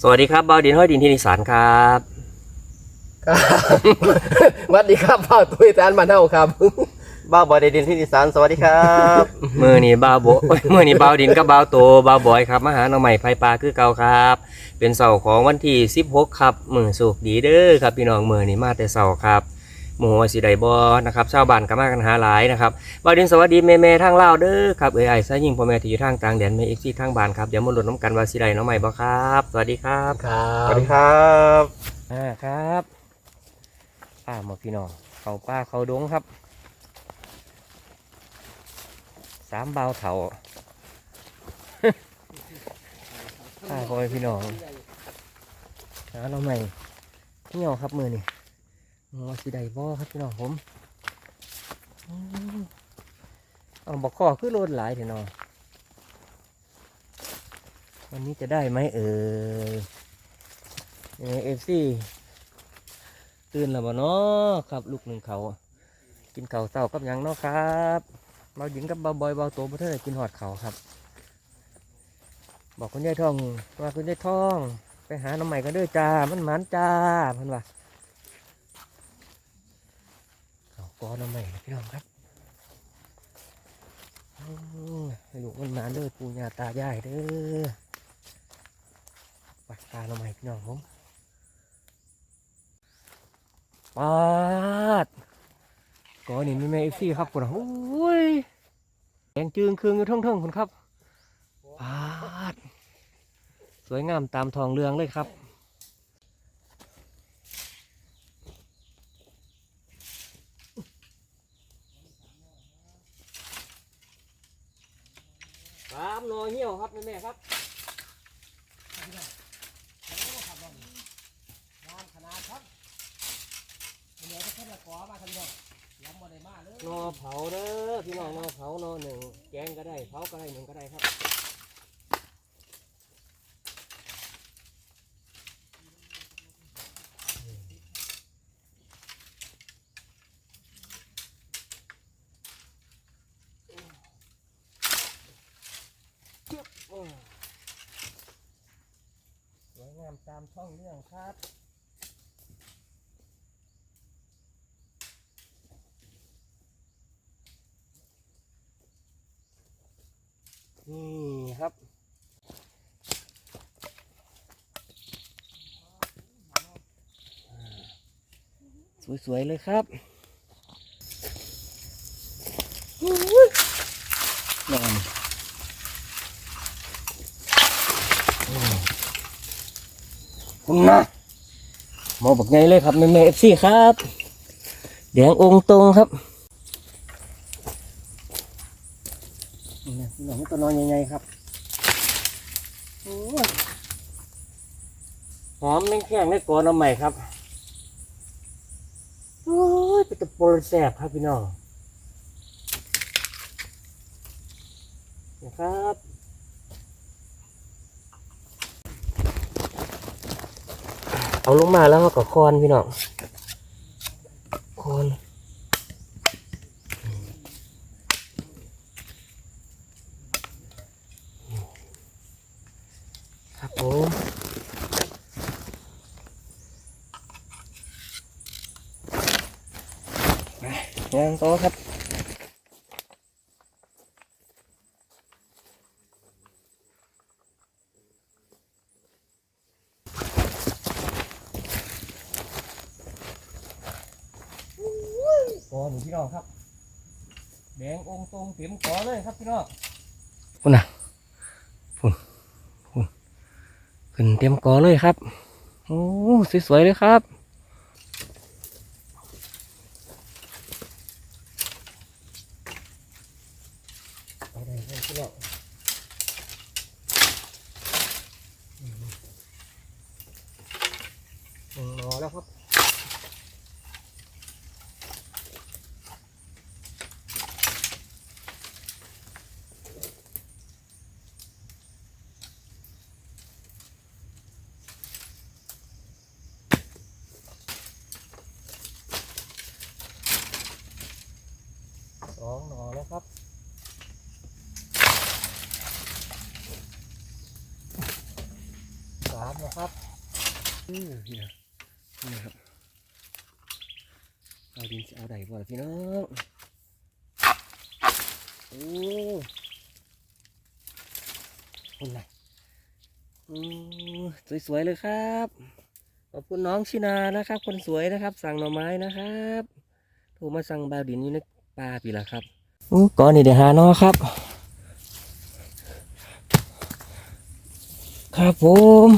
สวัสดีครับเบาดินห้อยดินที่นิสานครับครับสวัสดีครับพ่อตุ้ยแตนมานเท่าครับบ้าบอยเดดินที่อีสานสวัสดีครับมือนี่เบาโบเอ้ยมือนี่เบาดินกับเบาโตเบาบอยครับมาหาหน่อใหม่ไฟปลาคือเก่าครับ เป็นเสาร์ของวันที่16ครับมือสุกดีเด้อครับพี่น้องมือนี่มาแต่เสาร์ครับ หมูสิไดบอนะครับชาวบ้านก็มากันหาหลายนะครับเบาดินสวัสดีแม่แม่ๆทางลาวเด้อครับเอ้ยไอ้ซะยิ่งพ่อแม่ที่อยู่ทางต่างแดนแม่เอฟซีทางบ้านครับเดี๋ยวมาลุ้นน้ำกันว่าสิไดหน่อใหม่บ่ครับสวัสดีครับครัสบวัสดีครับอ่าครับป้าหมอพี่น้องเขาป้าเขาดงครับสามเบาวเถาป้าคอยพี่น้องหาเราใหม่เหี่ยวครับมือนี่ งอสีใดบ่ครับพี่น้องผมเอาบอกข้อคือโลดหลายเถอะน้องวันนี้จะได้ไหมเอ่ยเอฟซีตื่นแล้วบ่เนาะครับ ลูกหนึ่งเขา กินเขาเศร้ากับยังเนาะครับเบาหญิงกับเบาบอยเบาโตบ่เท่าไหร่กินหอดเขาครับ บอกคุณยายทองว่าคุณยายทอง ไปหาน้ำใหม่กันด้อจ้ามันหมันจ้าพันว่าเขา ก้อนน้ำใหม่พี่น้องครับให้ลูกมันมันเด้อปู่ย่าตายายเด้อปักตาน้ำใหม่พี่น้องผมปาดก้อนนี่ไม่แม่เอฟซีครับคุณโอ้ยแดงจึงคืองอยู่เท่งๆคุณครับปาด สวยงามตามทองเรืองเลยครับ สามโลเหี่ยวครับแม่แม่ครับขนาดครับเดี๋ยวจะขึ้นละกอมาทันทียังบ่ได้มาเลยนอเผาเด้อพี่น้องนอเผานอหนึ่งแกงก็ได้เผาก็ได้หนึ่งก็ได้ครับสวยงามตามช่องเรื่อง ครับ นี่ครับสวย ๆ เลยครับนอนคุณนะ มองแบบไงเลยครับแม่เอฟซีครับแดงองค์ตรงครับนี่นะพี่น้องตัวนอนใหญ่ๆครับโอ้ยหอมแม่งแข็งได้ก่อนเอาใหม่ครับโอ้ยเป็นตะโปรแสบครับพี่น้องนะครับ เอาลงมาแล้วก็คอนพี่น้องคอนครับผมงานต่อครับ กอหนูพี่น้องครับ แด งองค์ตรงเต็มกอเลยครับพี่น้องฝุ่น่ะคุณคุณขึ้นเต็มกอเลยครับ โอ้สวยๆเลยครับเอาได้เลยพี่น้องอืมอืมรอแล้วครับ สองหน่อแล้วครับสามามนะครับ อืมนี่นะนี่ครับเอาดินสิเอาได้บ่ะพี่น้องโอ้คนไหนอืมสวยๆเลยครับขอบคุณน้องชินานะครับ คนสวยนะครับ สั่งหน่อไม้นะครับโทรมาสั่งบาวดินอยู่ในป่าปีละครับอู้ก่อนนี่เดี๋ยวหาเนอครับ ครับผม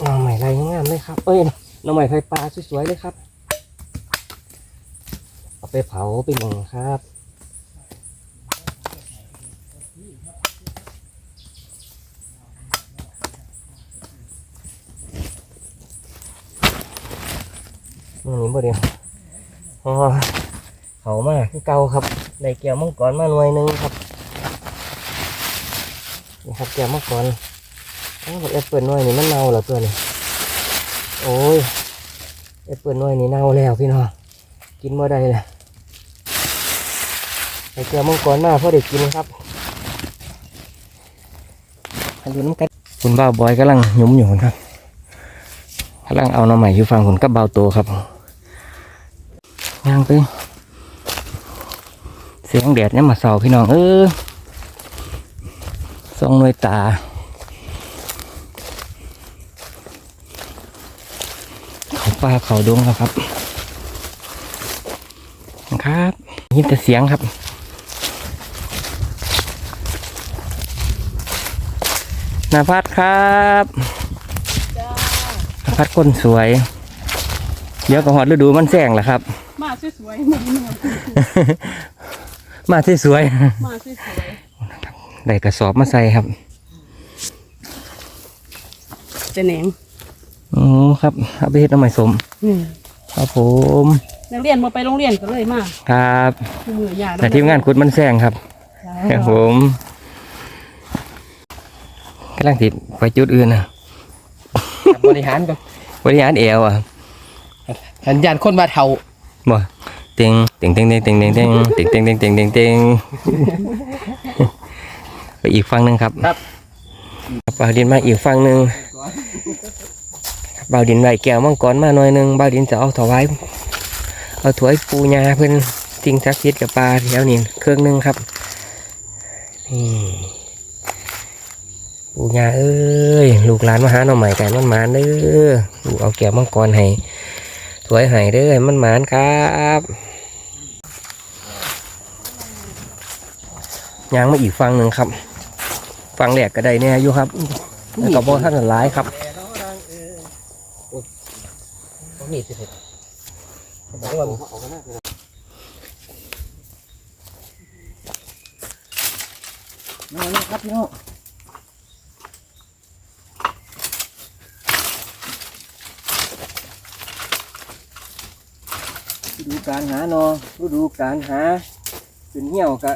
หน่อใหม่ ครับเอ้ยหน่อใหม่ไฟปลาสวยๆเลยครับ เอาไปเผาไปหมองครับอืมบ่เดียวอ๋อเขามาคือเก่าครับได้แก้วมังกรมาหน่วยหนึงครับนี่ครับแก้วมังกรโอ้บอกแอปเปิลหน่วยนี่มันเน่าเหรอตัวนี้ โอ้ยแอปเปิลน่วยนี่เน่าแล้วพี่น้องกินบ่ได้เลยได้แก้วมังกรมาพราะได้กินครับอันนี้น้ำกันคุณบ้าวบอยกำลังยุ่มอยู่ครับกำลังเอาหน้ำใหม่อยู่ฟังผลกับเบาโตครับย่างไปเสียงแดดเนี่ยมาเสาพี่น้องเออส่องหน่วยตา เขา ปลาเขาดงแล้วครับ ครับยินแต่เสียงครับนาพัดครับนาพัดคนสวย เดี๋ยวก็หอดฤดูมันแซงแหละครับ มาสวยๆหนึ่งหนึ่งมาที่สวยมาสวยได้กระสอบมาใส่ครับๆจะแหนง อ๋อครับเอาไปเฮ็ดน้ำใหม่สมนี่ครับผมนักเรียนมาไปโรงเรียนก็เลยมาครับคู่มือหยาแต่ทีมงานขุดมันแซงครับครับผมกำลังติดไปจุดอื่นนะบริหารก่อนบริหารเอวอะสัญญาณคนมาเทาบ่เต็งเต็งเต็งเต็งเต็งเต็งเต็งเต็งเต็งเต็งเต็งเต็งเต็งไปอีกฝั่งหนึ่งครับ ครับบ่าวดินมาอีกฝั่งหนึ่ง บ่าวดินไหวแก้วมังกรมาหน่อยหนึ่งบ่าวดินจะเอาถวายเอาถวยปูญาเพิ่อนสิ่งศักดิ์สิทธิ์กับปลาแถวนี้เครื่องหนึงครับนี่ปูญาเอ้ยลูกหลานมาหาหน่อใหม่ไก่มันหมานเด้อลูกเอาแก้วมังกรให้ถวยให้เด้อมันหมานครับยางมาอีกฝั่งหนึ่งครับฝั่งแรกก็ได้เนี่ยอยู่ครับแล้วก็บ่ท่านหลายครับ นี่สิบอกว่าน้องครับน้องฤดูการหาเนอฤดูการหาเป็นเหี่ยวกะ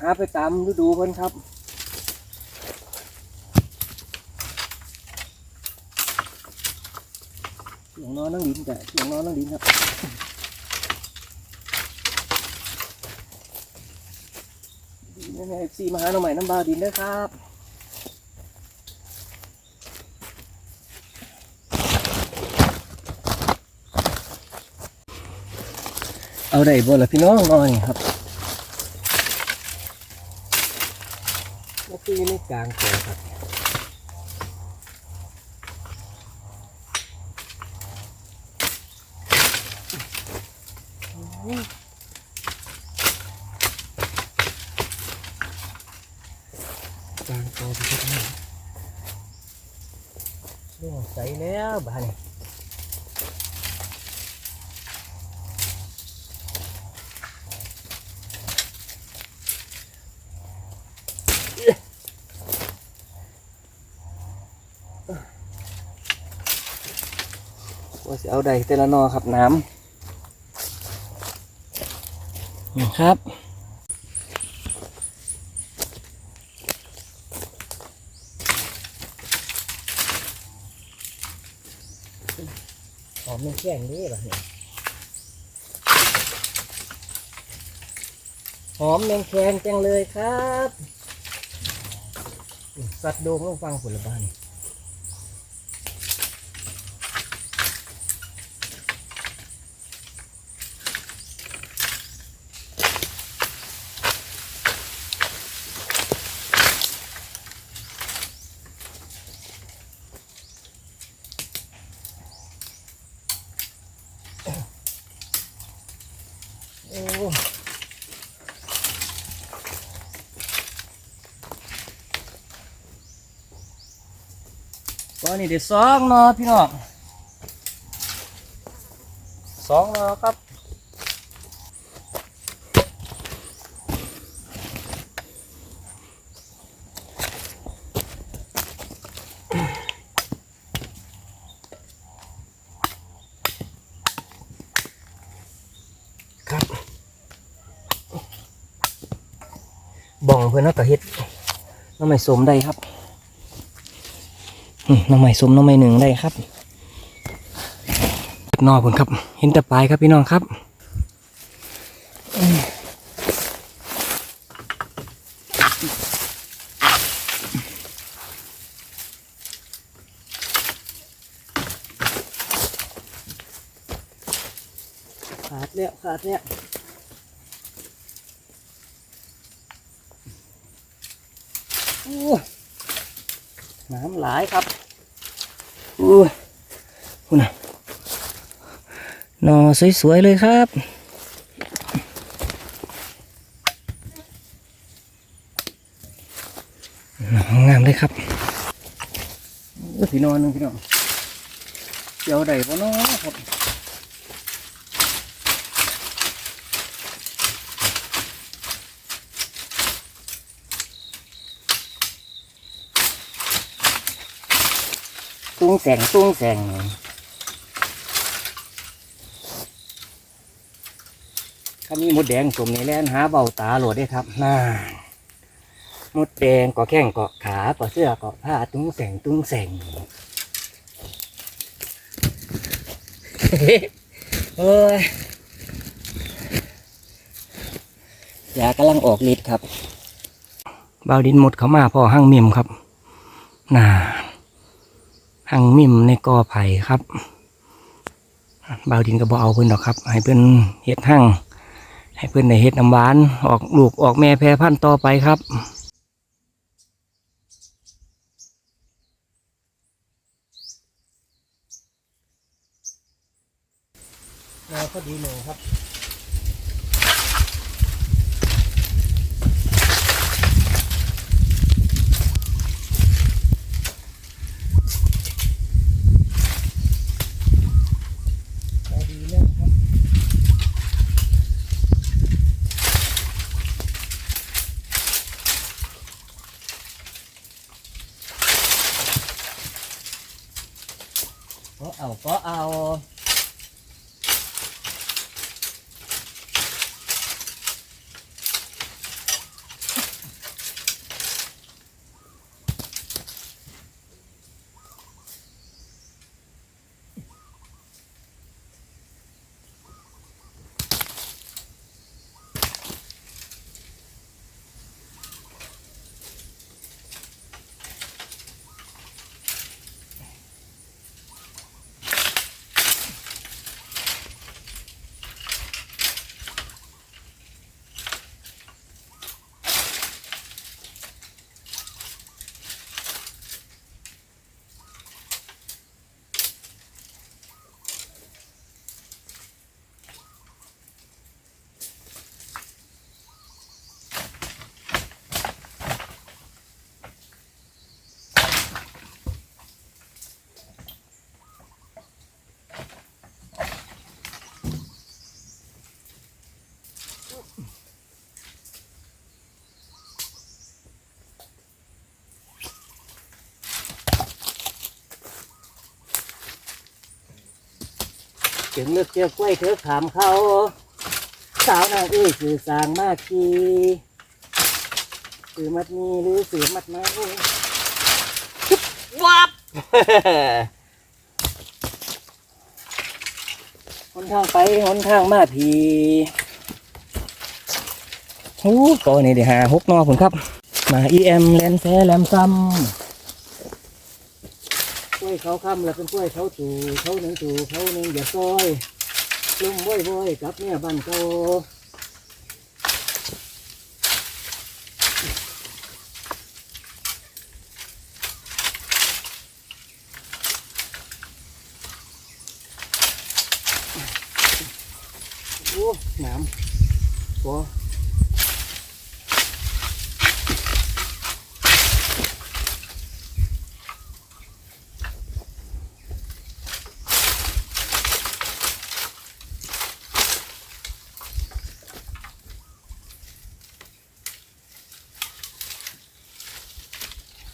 หาไปตามฤดูเพิ่นครับเสียง นอนนั่งดินจ้ะเสียงนอนนั่งดินครับนี่ไงซีมาหาหน่อใหม่น้ำบาดินด้วยครับเอาได้บ่ล่ะพี่น้องนอยครับก็คือในกลางแก่ครับกลางโตไปที่นี่เรื่องใสแล้ว บ้านนี่ว่าจะเอาใดแต่ละนอครับน้ำนะครับ หอมมันแข็งนี่ล่ะเนี่ยหอมแมงแคงจังเลยครับ สัตว์โดงต้องฟังผลบ้านโอ้ตอ นนี้เดี๋ยวสองเนาะพี่น้องสองนาะครับครับบ่องเพื่อนเนากะเฮ็ดน้ำใหม่สมได้ครับ น้ำใหม่สมน้ำใหม่หนึ่งได้ครับนอผลครับ เห็นแต่ปลายครับพี่น้องครับขาดแล้วขาดแล้วโอ้ น้ำหลายครับอู้คุณน่ะหนอสวยๆเลยครับ หนองามเลยครับเออพี่นอนหนึงพี่น้องเดี๋ยวใดบ่เนาะครับ ตุ้งแสงตุ้งแสงถ้ามีมดแดงสมในแล่นหาเบาตาโหลดได้ครับน่ามดแดงก็แข้งก็ขาก็เสื้อก็ผ้าตุ้งแสงตุ้งแสงเฮ้ยยากำลังออกฤทธิ์ครับเบาดินหมดเขามาพอห้างเมียมครับน่า หังมิมในกอไผ่ครับบาวดินก็บอเอาเพิ่อนดอกครับ ให้เพิ่อนเฮ็ดหั่งให้เพิ่อนในเฮ็ดน้ำหวานออกลูกออกแม่แพร่พันธุ์ต่อไปครับแล้วก็ดีเลยครับ พอดีเลยครับ ก็เอา ถึงเลือกเจ้ากล้วยเธอขามเขา สาวนางเอ้ยคือสางมากทีสื่อมัดมีหรือสื่อมัดไม้วับ หนทางไปหนทางมาพีโอ้ก็นี่เดี๋ยวหาหกนอผมครับ มาอีเอ็มแลนแซแลมซัมก ล้วยเขาค่ำแล้วเป็นกล้วยเขาตู่เขาหนึ่งตู่เขาหนึ่งอย่าซอยลงบ่อยบ่อยๆกับเนี่ยบ้านเก่าโอ้หนามบ่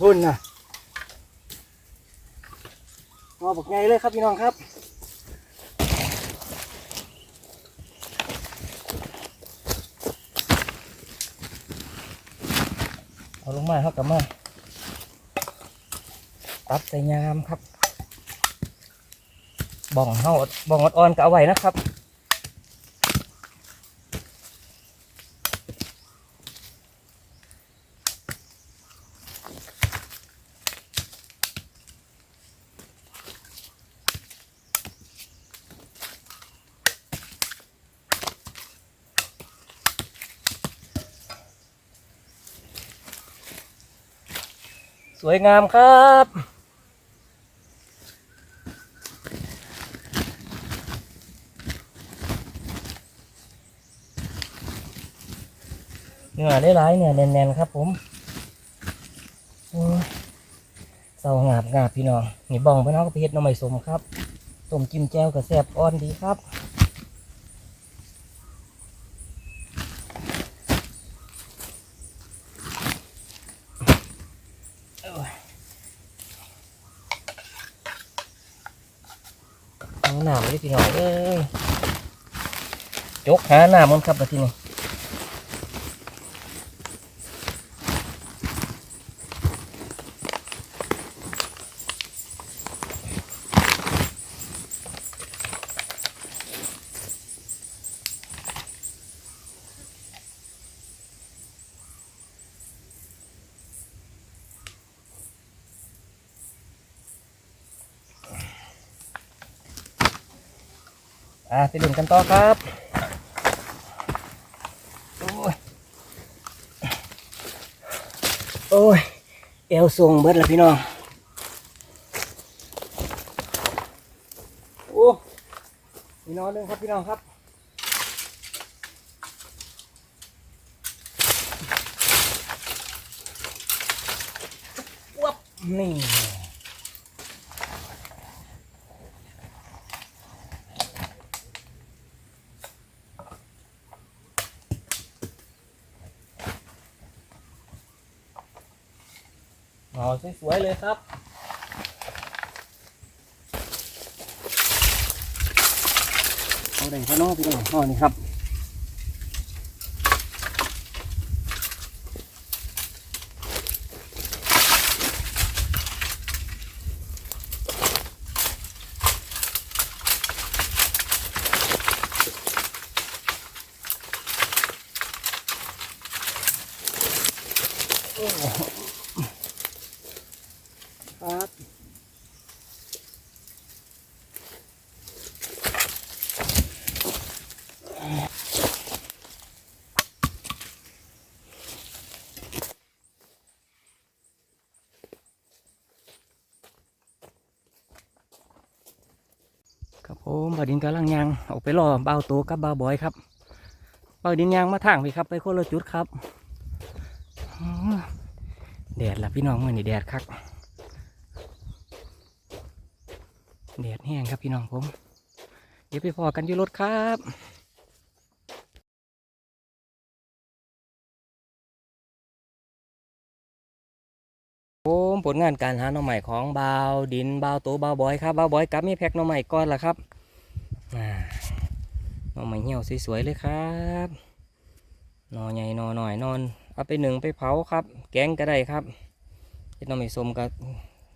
พุ่ นนะพอบอกไงเลยครับพี่น้องครับเอาลงมาครับกลับมาตัดใส่ยามครับ บ่องเฮาบ่องอ่อนๆก็เอาไว้นะครับ วยงามครับ เนื้อได้หลายเนื้อแน่นๆครับผมเศร้างาบงาบพี่น้องนี่บ้องพี่น้องก็ไปเฮ็ดน้ำใหม่สมครับต้มจิ้มแจ่วกับแซ่บอ่อนดีครับ เอาหนามเลย พี่น้องเอ้ยจกหาหน้ามมันครับมาที่นี่ ไปเล่นกันต่อครับโอ้ยโอ้ยเอวทรงเบิดแล้วพี่น้องโอ้พี่น้องหนึงครับพี่น้องครับวับนี่ สวยๆเลยครับ เอาแดงข้างนอกพี่น้องห่อนี่ครับ ครับผมบ่าวดินกำลังยางออกไปรอบ่าวโตกับบ่าวบอยครับบ่าวดินยางมาทางไปครับ ไปคนละจุดครับแดดละพี่น้องมื่อนี่แดดคักแดดแห้งครับพี่น้องผม เดี๋ยวไปพอกันอยู่รถครับผมผลงานการหาหน่อใหม่ของบาวดินบาวโตบาวบอยครับบาวบอยกับมีแพ็กหน่อใหม่ก่อนละครับ น่อใหม่เหี่ยวสวยๆเลยครับหน่อใหญ่หน่อหน่อยนอน เอาไปหนึ่งไปเผาครับ แกงก็ได้ครับเฮ็ดหน่อใหม่สมกับ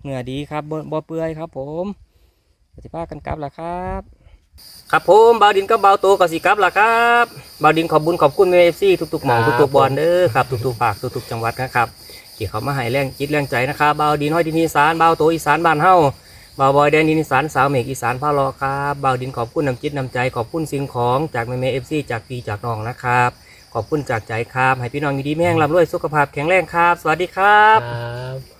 เนื้อดีครับบ่บ่เปื่อยครับ ผมปฏิภากันกลับละครับ ครับผมบาวดินกับเบาวโตกับสิครับล่ะครับบาวดินขอบบุญขอบคุณเอฟซีทุกๆหมองครับทุกๆบอลเด้อครับทุกๆภาคทุกๆจังหวัดนะครับที่เขามาให้แรงจิตแรงใจนะครับบาวดินห้อยดินอีสานบาวโตอีสานบ้านเฮา บาวบอยแดนดินอีสานสาวเมฆอีสานพารอครับบาวดินขอบคุณน้ำจิตน้ำใจขอบคุณสิ่งของจากแม่เมเอฟซีจากพีจากน้องนะครับ ขอบคุณจากใจครับ ให้พี่น้องอยู่ดีแม่งร่ำรวยสุขภาพแข็งแรงครับ สวัสดีครับ ครับ